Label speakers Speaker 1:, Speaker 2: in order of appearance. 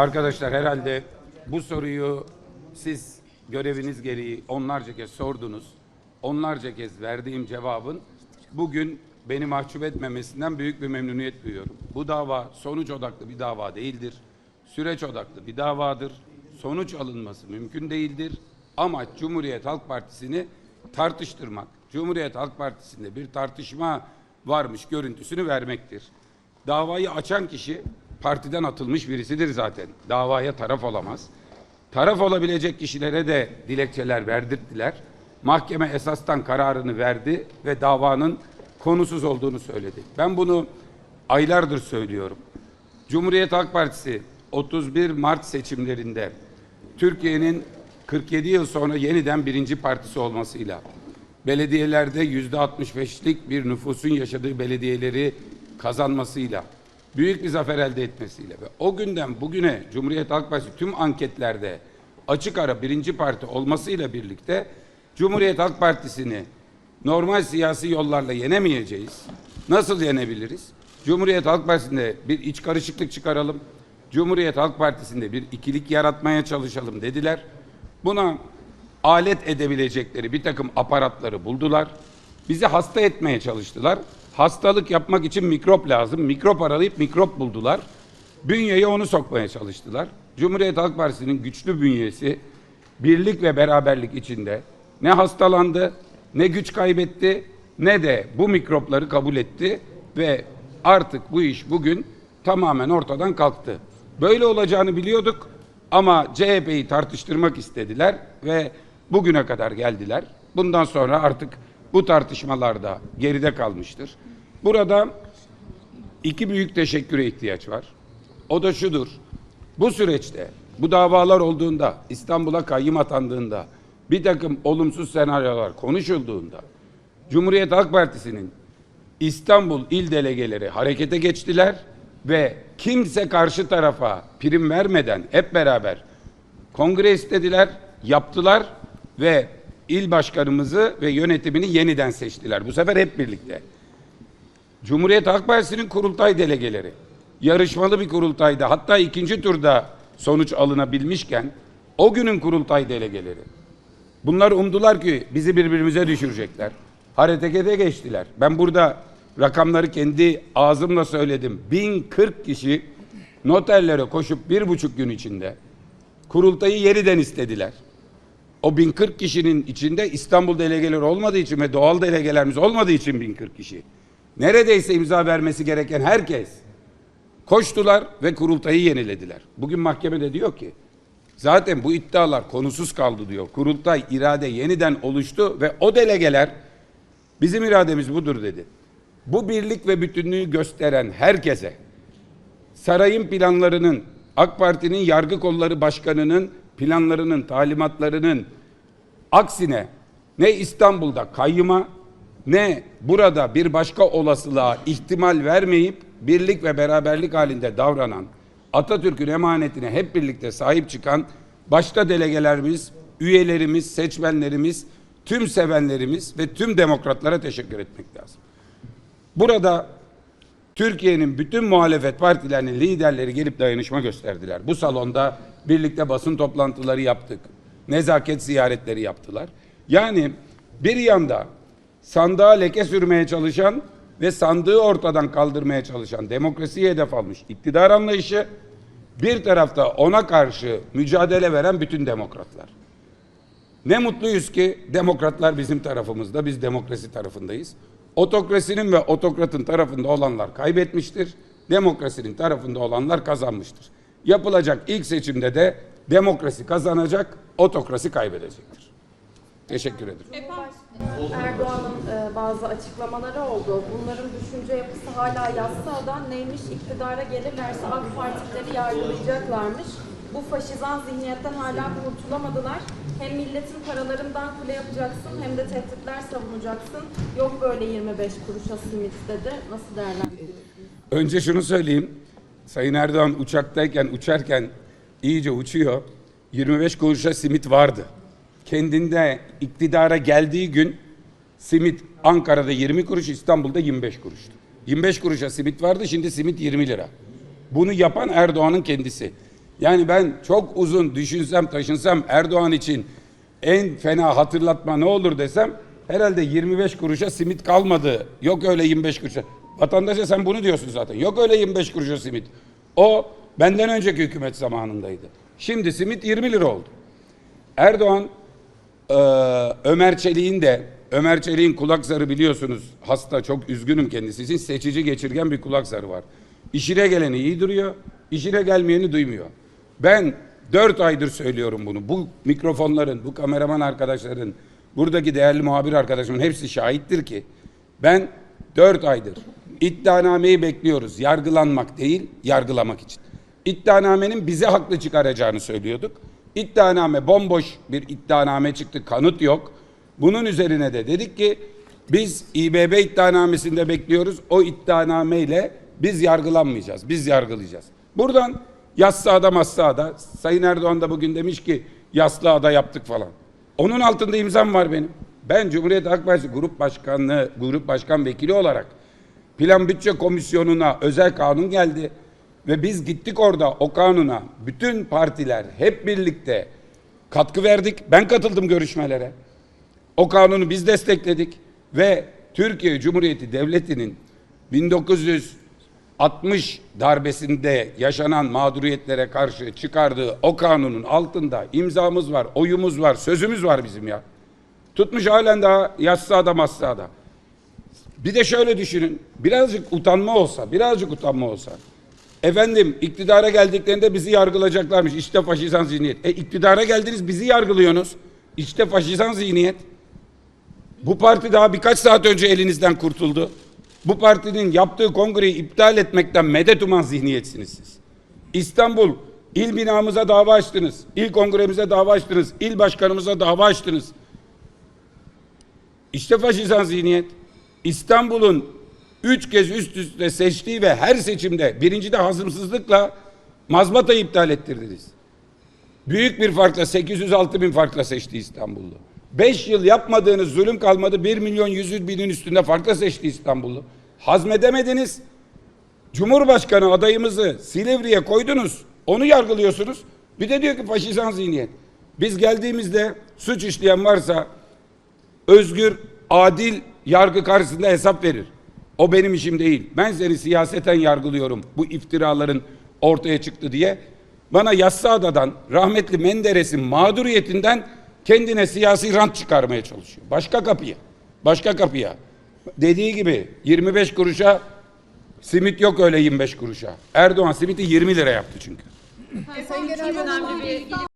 Speaker 1: Arkadaşlar herhalde bu soruyu siz göreviniz gereği onlarca kez sordunuz. Onlarca kez verdiğim cevabın bugün beni mahcup etmemesinden büyük bir memnuniyet duyuyorum. Bu dava sonuç odaklı bir dava değildir. Süreç odaklı bir davadır. Sonuç alınması mümkün değildir. Amaç Cumhuriyet Halk Partisi'ni tartıştırmak. Cumhuriyet Halk Partisi'nde bir tartışma varmış görüntüsünü vermektir. Davayı açan kişi partiden atılmış birisidir zaten. Davaya taraf olamaz. Taraf olabilecek kişilere de dilekçeler verdirttiler. Mahkeme esastan kararını verdi ve davanın konusuz olduğunu söyledi. Ben bunu aylardır söylüyorum. Cumhuriyet Halk Partisi 31 Mart seçimlerinde Türkiye'nin 47 yıl sonra yeniden birinci partisi olmasıyla belediyelerde yüzde 65'lik bir nüfusun yaşadığı belediyeleri kazanmasıyla büyük bir zafer elde etmesiyle ve o günden bugüne Cumhuriyet Halk Partisi tüm anketlerde açık ara birinci parti olmasıyla birlikte Cumhuriyet Halk Partisi'ni normal siyasi yollarla yenemeyeceğiz. Nasıl yenebiliriz? Cumhuriyet Halk Partisi'nde bir iç karışıklık çıkaralım. Cumhuriyet Halk Partisi'nde bir ikilik yaratmaya çalışalım dediler. Buna alet edebilecekleri bir takım aparatları buldular. Bizi hasta etmeye çalıştılar. Hastalık yapmak için mikrop lazım. Mikrop aralayıp mikrop buldular. Bünyeye onu sokmaya çalıştılar. Cumhuriyet Halk Partisi'nin güçlü bünyesi birlik ve beraberlik içinde ne hastalandı, ne güç kaybetti, ne de bu mikropları kabul etti ve artık bu iş bugün tamamen ortadan kalktı. Böyle olacağını biliyorduk ama CHP'yi tartıştırmak istediler ve bugüne kadar geldiler. Bundan sonra artık bu tartışmalarda geride kalmıştır. Burada iki büyük teşekküre ihtiyaç var. O da şudur. Bu süreçte bu davalar olduğunda, İstanbul'a kayyım atandığında, bir takım olumsuz senaryolar konuşulduğunda Cumhuriyet Halk Partisi'nin İstanbul il delegeleri harekete geçtiler ve kimse karşı tarafa prim vermeden hep beraber kongre istediler, yaptılar ve il başkanımızı ve yönetimini yeniden seçtiler. Bu sefer hep birlikte. Cumhuriyet Halk Partisi'nin kurultay delegeleri yarışmalı bir kurultayda hatta ikinci turda sonuç alınabilmişken o günün kurultay delegeleri bunlar umdular ki bizi birbirimize düşürecekler. Harekete geçtiler. Ben burada rakamları kendi ağzımla söyledim. 1040 kişi noterlere koşup bir buçuk gün içinde kurultayı yeniden istediler. O 1040 kişinin içinde İstanbul delegeleri olmadığı için ve doğal delegelerimiz olmadığı için 1040 kişi. Neredeyse imza vermesi gereken herkes koştular ve kurultayı yenilediler. Bugün mahkemede diyor ki zaten bu iddialar konusuz kaldı diyor. Kurultay irade yeniden oluştu ve o delegeler bizim irademiz budur dedi. Bu birlik ve bütünlüğü gösteren herkese sarayın planlarının, AK Parti'nin yargı kolları başkanının planlarının, talimatlarının aksine ne İstanbul'da kayyıma ne burada bir başka olasılığa ihtimal vermeyip birlik ve beraberlik halinde davranan Atatürk'ün emanetine hep birlikte sahip çıkan başta delegelerimiz, üyelerimiz, seçmenlerimiz, tüm sevenlerimiz ve tüm demokratlara teşekkür etmek lazım. Burada Türkiye'nin bütün muhalefet partilerinin liderleri gelip dayanışma gösterdiler. Bu salonda birlikte basın toplantıları yaptık. Nezaket ziyaretleri yaptılar. Yani bir yanda sandığa leke sürmeye çalışan ve sandığı ortadan kaldırmaya çalışan demokrasiye hedef almış iktidar anlayışı, bir tarafta ona karşı mücadele veren bütün demokratlar. Ne mutluyuz ki demokratlar bizim tarafımızda, biz demokrasi tarafındayız. Otokrasinin ve otokratın tarafında olanlar kaybetmiştir. Demokrasinin tarafında olanlar kazanmıştır. Yapılacak ilk seçimde de demokrasi kazanacak, otokrasi kaybedecektir. Teşekkür ederim.
Speaker 2: Erdoğan'ın e, bazı açıklamaları oldu. Bunların düşünce yapısı hala yassıada neymiş iktidara gelirlerse AK Partileri yargılayacaklarmış. Bu faşizan zihniyetten hala kurtulamadılar. Hem milletin paralarından kule yapacaksın hem de tehditler savunacaksın. Yok böyle 25 kuruşa simit dedi. Nasıl değerlendiriyorsunuz?
Speaker 1: Önce şunu söyleyeyim. Sayın Erdoğan uçaktayken, uçarken iyice uçuyor. 25 kuruşa simit vardı. Kendinde iktidara geldiği gün simit Ankara'da 20 kuruş, İstanbul'da 25 kuruştu. 25 kuruşa simit vardı, şimdi simit 20 lira. Bunu yapan Erdoğan'ın kendisi. Yani ben çok uzun düşünsem taşınsam Erdoğan için en fena hatırlatma ne olur desem herhalde 25 kuruşa simit kalmadı. Yok öyle 25 kuruşa. Vatandaşa sen bunu diyorsun zaten. Yok öyle 25 kuruşa simit. O benden önceki hükümet zamanındaydı. Şimdi simit 20 lira oldu. Erdoğan ee, Ömer Çelik'in de Ömer Çelik'in kulak zarı biliyorsunuz hasta çok üzgünüm kendisi için seçici geçirgen bir kulak zarı var. İşine geleni iyi duruyor, işine gelmeyeni duymuyor. Ben dört aydır söylüyorum bunu. Bu mikrofonların, bu kameraman arkadaşların, buradaki değerli muhabir arkadaşımın hepsi şahittir ki ben dört aydır iddianameyi bekliyoruz. Yargılanmak değil, yargılamak için. İddianamenin bize haklı çıkaracağını söylüyorduk. İddianame bomboş bir iddianame çıktı, kanıt yok. Bunun üzerine de dedik ki biz İBB iddianamesinde bekliyoruz. O iddianameyle biz yargılanmayacağız, biz yargılayacağız. Buradan Yassıada Massıada, Sayın Erdoğan da bugün demiş ki Yassıada yaptık falan. Onun altında imzam var benim. Ben Cumhuriyet Halk Partisi Grup Başkanlığı, Grup Başkan Vekili olarak Plan Bütçe Komisyonu'na özel kanun geldi. Ve biz gittik orada o kanuna bütün partiler hep birlikte katkı verdik. Ben katıldım görüşmelere. O kanunu biz destekledik ve Türkiye Cumhuriyeti Devleti'nin 1960 darbesinde yaşanan mağduriyetlere karşı çıkardığı o kanunun altında imzamız var, oyumuz var, sözümüz var bizim ya. Tutmuş halen daha yassıada massada. Bir de şöyle düşünün. Birazcık utanma olsa, birazcık utanma olsa. Efendim iktidara geldiklerinde bizi yargılayacaklarmış. İşte faşizan zihniyet. E iktidara geldiniz bizi yargılıyorsunuz. İşte faşizan zihniyet. Bu parti daha birkaç saat önce elinizden kurtuldu. Bu partinin yaptığı kongreyi iptal etmekten medet uman zihniyetsiniz siz. İstanbul il binamıza dava açtınız. İl kongremize dava açtınız. İl başkanımıza dava açtınız. İşte faşizan zihniyet. İstanbul'un üç kez üst üste seçtiği ve her seçimde birinci de hazımsızlıkla mazbatayı iptal ettirdiniz. Büyük bir farkla 806 bin farkla seçti İstanbullu. Beş yıl yapmadığınız zulüm kalmadı. 1 milyon 100 binin üstünde farkla seçti İstanbullu. Hazmedemediniz. Cumhurbaşkanı adayımızı Silivri'ye koydunuz. Onu yargılıyorsunuz. Bir de diyor ki faşizan zihniyet. Biz geldiğimizde suç işleyen varsa özgür, adil yargı karşısında hesap verir. O benim işim değil. Ben seni siyaseten yargılıyorum bu iftiraların ortaya çıktı diye. Bana Yassıada'dan rahmetli Menderes'in mağduriyetinden kendine siyasi rant çıkarmaya çalışıyor. Başka kapıya. Başka kapıya. Dediği gibi 25 kuruşa simit yok öyle 25 kuruşa. Erdoğan simiti 20 lira yaptı çünkü.
Speaker 3: Sayın Genel